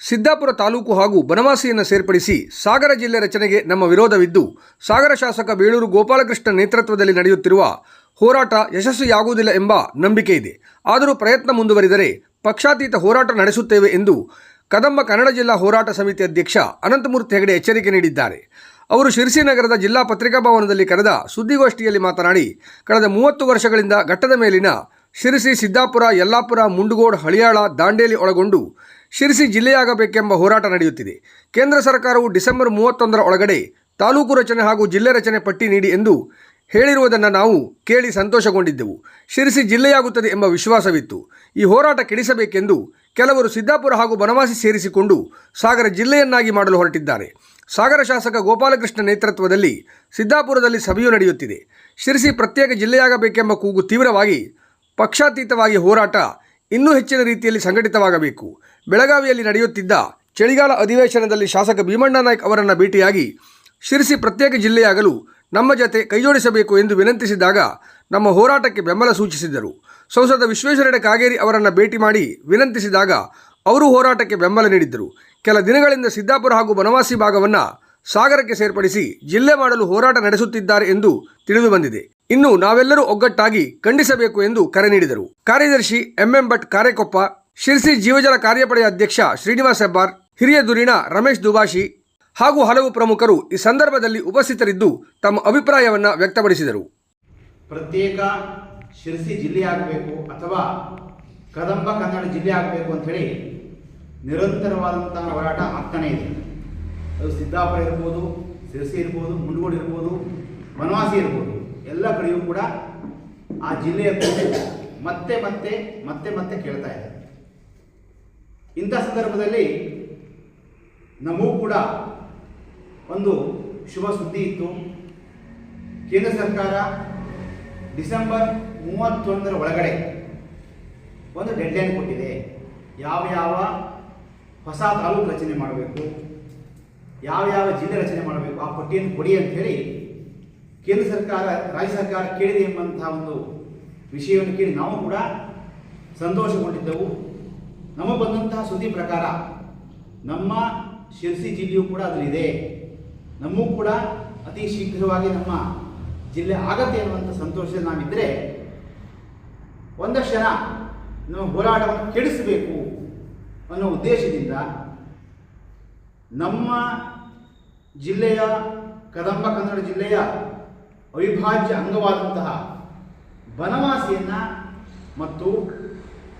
ಸಿದ್ದಾಪುರ ತಾಲೂಕು ಹಾಗೂ ಬನವಾಸಿಯನ್ನು ಸೇರ್ಪಡಿಸಿ ಸಾಗರ ಜಿಲ್ಲೆ ರಚನೆಗೆ ನಮ್ಮ ವಿರೋಧವಿದ್ದು, ಸಾಗರ ಶಾಸಕ ಬೇಳೂರು ಗೋಪಾಲಕೃಷ್ಣ ನೇತೃತ್ವದಲ್ಲಿ ನಡೆಯುತ್ತಿರುವ ಹೋರಾಟ ಯಶಸ್ವಿಯಾಗುವುದಿಲ್ಲ ಎಂಬ ನಂಬಿಕೆ ಇದೆ. ಆದರೂ ಪ್ರಯತ್ನ ಮುಂದುವರಿದರೆ ಪಕ್ಷಾತೀತ ಹೋರಾಟ ನಡೆಸುತ್ತೇವೆ ಎಂದು ಕದಂಬ ಕನ್ನಡ ಜಿಲ್ಲಾ ಹೋರಾಟ ಸಮಿತಿ ಅಧ್ಯಕ್ಷ ಅನಂತಮೂರ್ತಿ ಹೆಗಡೆ ಎಚ್ಚರಿಕೆ ನೀಡಿದ್ದಾರೆ. ಅವರು ಶಿರಸಿ ನಗರದ ಜಿಲ್ಲಾ ಪತ್ರಿಕಾ ಭವನದಲ್ಲಿ ಕರೆದ ಸುದ್ದಿಗೋಷ್ಠಿಯಲ್ಲಿ ಮಾತನಾಡಿ, ಕಳೆದ ಮೂವತ್ತು ವರ್ಷಗಳಿಂದ ಘಟ್ಟದ ಮೇಲಿನ ಶಿರಸಿ, ಸಿದ್ದಾಪುರ, ಯಲ್ಲಾಪುರ, ಮುಂಡುಗೋಡ್, ಹಳಿಯಾಳ, ದಾಂಡೇಲಿ ಒಳಗೊಂಡು ಶಿರಸಿ ಜಿಲ್ಲೆಯಾಗಬೇಕೆಂಬ ಹೋರಾಟ ನಡೆಯುತ್ತಿದೆ. ಕೇಂದ್ರ ಸರ್ಕಾರವು ಡಿಸೆಂಬರ್ ಮೂವತ್ತೊಂದರ ಒಳಗಡೆ ತಾಲೂಕು ರಚನೆ ಹಾಗೂ ಜಿಲ್ಲೆ ರಚನೆ ಪಟ್ಟಿ ನೀಡಿ ಎಂದು ಹೇಳಿರುವುದನ್ನು ನಾವು ಕೇಳಿ ಸಂತೋಷಗೊಂಡಿದ್ದೆವು. ಶಿರಸಿ ಜಿಲ್ಲೆಯಾಗುತ್ತದೆ ಎಂಬ ವಿಶ್ವಾಸವಿತ್ತು. ಈ ಹೋರಾಟ ಕೆಡಿಸಬೇಕೆಂದು ಕೆಲವರು ಸಿದ್ದಾಪುರ ಹಾಗೂ ಬನವಾಸಿ ಸೇರಿಸಿಕೊಂಡು ಸಾಗರ ಜಿಲ್ಲೆಯನ್ನಾಗಿ ಮಾಡಲು ಹೊರಟಿದ್ದಾರೆ. ಸಾಗರ ಶಾಸಕ ಗೋಪಾಲಕೃಷ್ಣ ನೇತೃತ್ವದಲ್ಲಿ ಸಿದ್ದಾಪುರದಲ್ಲಿ ಸಭೆಯು ನಡೆಯುತ್ತಿದೆ. ಶಿರಸಿ ಪ್ರತ್ಯೇಕ ಜಿಲ್ಲೆಯಾಗಬೇಕೆಂಬ ಕೂಗು ತೀವ್ರವಾಗಿ ಪಕ್ಷಾತೀತವಾಗಿ ಹೋರಾಟ ಇನ್ನೂ ಹೆಚ್ಚಿನ ರೀತಿಯಲ್ಲಿ ಸಂಘಟಿತವಾಗಬೇಕು. ಬೆಳಗಾವಿಯಲ್ಲಿ ನಡೆಯುತ್ತಿದ್ದ ಚಳಿಗಾಲ ಅಧಿವೇಶನದಲ್ಲಿ ಶಾಸಕ ಭೀಮಣ್ಣ ನಾಯ್ಕ್ ಅವರನ್ನು ಭೇಟಿಯಾಗಿ ಶಿರಸಿ ಪ್ರತ್ಯೇಕ ಜಿಲ್ಲೆಯಾಗಲು ನಮ್ಮ ಜತೆ ಕೈಜೋಡಿಸಬೇಕು ಎಂದು ವಿನಂತಿಸಿದಾಗ ನಮ್ಮ ಹೋರಾಟಕ್ಕೆ ಬೆಂಬಲ ಸೂಚಿಸಿದರು. ಸಂಸದ ವಿಶ್ವೇಶ್ವರಯ್ಯ ಕಾಗೇರಿ ಅವರನ್ನು ಭೇಟಿ ಮಾಡಿ ವಿನಂತಿಸಿದಾಗ ಅವರು ಹೋರಾಟಕ್ಕೆ ಬೆಂಬಲ ನೀಡಿದ್ದರು. ಕೆಲ ದಿನಗಳಿಂದ ಸಿದ್ದಾಪುರ ಹಾಗೂ ಬನವಾಸಿ ಭಾಗವನ್ನು ಸಾಗರಕ್ಕೆ ಸೇರ್ಪಡಿಸಿ ಜಿಲ್ಲೆ ಮಾಡಲು ಹೋರಾಟ ನಡೆಸುತ್ತಿದ್ದಾರೆ ಎಂದು ತಿಳಿದು ಬಂದಿದೆ. ಇನ್ನು ನಾವೆಲ್ಲರೂ ಒಗ್ಗಟ್ಟಾಗಿ ಖಂಡಿಸಬೇಕು ಎಂದು ಕರೆ ನೀಡಿದರು. ಕಾರ್ಯದರ್ಶಿ ಎಂಎಂ ಭಟ್ ಕಾರೆಕೊಪ್ಪ, ಶಿರ್ಸಿ ಜೀವಜಲ ಕಾರ್ಯಪಡೆಯ ಅಧ್ಯಕ್ಷ ಶ್ರೀನಿವಾಸ್ ಹೆಬ್ಬಾರ್, ಹಿರಿಯ ದುರಿಣ ರಮೇಶ್ ದುಬಾಶಿ ಹಾಗೂ ಹಲವು ಪ್ರಮುಖರು ಈ ಸಂದರ್ಭದಲ್ಲಿ ಉಪಸ್ಥಿತರಿದ್ದು ತಮ್ಮ ಅಭಿಪ್ರಾಯವನ್ನು ವ್ಯಕ್ತಪಡಿಸಿದರು. ಪ್ರತ್ಯೇಕ ಶಿರಸಿ ಜಿಲ್ಲೆ ಆಗಬೇಕು ಅಥವಾ ಕದಂಬ ಕನ್ನಡ ಜಿಲ್ಲೆ ಆಗಬೇಕು ಅಂಥೇಳಿ ನಿರಂತರವಾದಂತಹ ಹೋರಾಟ ಆಗ್ತಾನೇ ಇದೆ. ಅದು ಸಿದ್ದಾಪುರ ಇರ್ಬೋದು, ಶಿರಸಿ ಇರ್ಬೋದು ಮುಂಡಗೋಡು ಇರ್ಬೋದು, ಬನವಾಸಿ ಇರ್ಬೋದು. ಎಲ್ಲ ಕಡೆಯೂ ಕೂಡ ಆ ಜಿಲ್ಲೆಯ ಕುರಿತು ಮತ್ತೆ ಮತ್ತೆ ಮತ್ತೆ ಮತ್ತೆ ಕೇಳ್ತಾ ಇದೆ. ಇಂಥ ಸಂದರ್ಭದಲ್ಲಿ ನಮಗೂ ಕೂಡ ಒಂದು ಶುಭ ಸುದ್ದಿ ಇತ್ತು. ಕೇಂದ್ರ ಸರ್ಕಾರ ಡಿಸೆಂಬರ್ ಮೂವತ್ತೊಂದರ ಒಳಗಡೆ ಒಂದು ಡೆಡ್ಲೈನ್ ಕೊಟ್ಟಿದೆ. ಯಾವ ಯಾವ ಹೊಸ ತಾಲೂಕು ರಚನೆ ಮಾಡಬೇಕು, ಯಾವ ಯಾವ ಜಿಲ್ಲೆ ರಚನೆ ಮಾಡಬೇಕು, ಆ ಪಟ್ಟಿಯನ್ನು ಕೊಡಿ ಅಂಥೇಳಿ ಕೇಂದ್ರ ಸರ್ಕಾರ, ರಾಜ್ಯ ಸರ್ಕಾರ ಕೇಳಿದೆ ಎಂಬಂತಹ ಒಂದು ವಿಷಯವನ್ನು ಕೇಳಿ ನಾವು ಕೂಡ ಸಂತೋಷಗೊಂಡಿದ್ದೆವು. ನಮಗೆ ಬಂದಂತಹ ಸುದ್ದಿ ಪ್ರಕಾರ ನಮ್ಮ ಶಿರಸಿ ಜಿಲ್ಲೆಯೂ ಕೂಡ ಅದರಲ್ಲಿದೆ. ನಮಗೂ ಕೂಡ ಅತಿ ಶೀಘ್ರವಾಗಿ ನಮ್ಮ ಜಿಲ್ಲೆ ಆಗತ್ತೆ ಅನ್ನುವಂಥ ಸಂತೋಷ ನಾವಿದ್ದರೆ ಒಂದಷ್ಟು ಜನ ನಮ್ಮ ಹೋರಾಟವನ್ನು ಕೆಡಿಸಬೇಕು ಅನ್ನೋ ಉದ್ದೇಶದಿಂದ ನಮ್ಮ ಜಿಲ್ಲೆಯ ಕದಂಬ ಕನ್ನಡ ಜಿಲ್ಲೆಯ ಅವಿಭಾಜ್ಯ ಅಂಗವಾದಂತಹ ಬನವಾಸಿಯನ್ನು ಮತ್ತು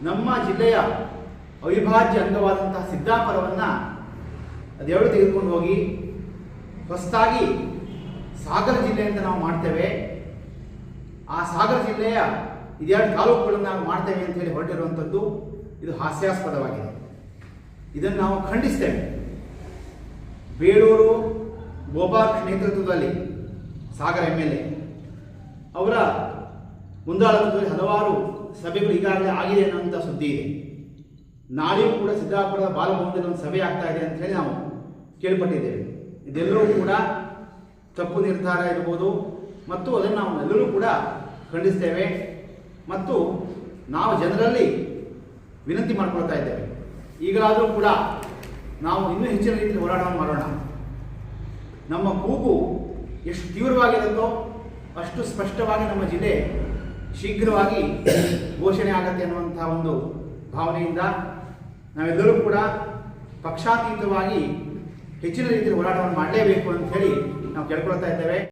ನಮ್ಮ ಜಿಲ್ಲೆಯ ಅವಿಭಾಜ್ಯ ಅಂಗವಾದಂತಹ ಸಿದ್ದಾಪುರವನ್ನು ಅದೆರಡು ತೆಗೆದುಕೊಂಡು ಹೋಗಿ ಹೊಸದಾಗಿ ಸಾಗರ ಜಿಲ್ಲೆ ಅಂತ ನಾವು ಮಾಡ್ತೇವೆ. ಆ ಸಾಗರ ಜಿಲ್ಲೆಯ ಇದೆರಡು ತಾಲೂಕುಗಳನ್ನು ನಾವು ಮಾಡ್ತೇವೆ ಅಂತ ಹೇಳಿ ಹೊರಟಿರುವಂಥದ್ದು ಇದು ಹಾಸ್ಯಾಸ್ಪದವಾಗಿದೆ. ಇದನ್ನು ನಾವು ಖಂಡಿಸ್ತೇವೆ. ಬೇಳೂರು, ಗೋಪಾಲ ನೇತೃತ್ವದಲ್ಲಿ ಸಾಗರ ಎಂ ಎಲ್ ಎ ಅವರ ಮುಂದಾಳತ್ವದಲ್ಲಿ ಹಲವಾರು ಸಭೆಗಳು ಈಗಾಗಲೇ ಆಗಿದೆ ಅನ್ನೋಂಥ ಸುದ್ದಿ ಇದೆ. ನಾಳೆಯೂ ಕೂಡ ಸಿದ್ದಾಪುರದ ಬಾಲಭವನದಲ್ಲಿ ಒಂದು ಸಭೆ ಆಗ್ತಾ ಇದೆ ಅಂತ ಹೇಳಿ ನಾವು ಕೇಳ್ಪಟ್ಟಿದ್ದೇವೆ. ಇದೆಲ್ಲರೂ ಕೂಡ ತಪ್ಪು ನಿರ್ಧಾರ ಇರ್ಬೋದು ಮತ್ತು ಅದನ್ನು ನಾವು ಎಲ್ಲರೂ ಕೂಡ ಖಂಡಿಸ್ತೇವೆ ಮತ್ತು ನಾವು ಜನರಲ್ಲಿ ವಿನಂತಿ ಮಾಡ್ಕೊಳ್ತಾ ಇದ್ದೇವೆ. ಈಗಲಾದರೂ ಕೂಡ ನಾವು ಇನ್ನೂ ಹೆಚ್ಚಿನ ರೀತಿಯಲ್ಲಿ ಹೋರಾಟವನ್ನು ಮಾಡೋಣ. ನಮ್ಮ ಕೂಗು ಎಷ್ಟು ತೀವ್ರವಾಗಿರುತ್ತೋ ಅಷ್ಟು ಸ್ಪಷ್ಟವಾಗಿ ನಮ್ಮ ಜಿಲ್ಲೆ ಶೀಘ್ರವಾಗಿ ಘೋಷಣೆ ಆಗತ್ತೆ ಅನ್ನುವಂಥ ಒಂದು ಭಾವನೆಯಿಂದ ನಾವೆಲ್ಲರೂ ಕೂಡ ಪಕ್ಷಾತೀತವಾಗಿ ಹೆಚ್ಚಿನ ರೀತಿಯಲ್ಲಿ ಹೋರಾಟವನ್ನು ಮಾಡಲೇಬೇಕು ಅಂತ ಹೇಳಿ ನಾವು ಕೇಳ್ಕೊಳ್ತಾ ಇದ್ದೇವೆ.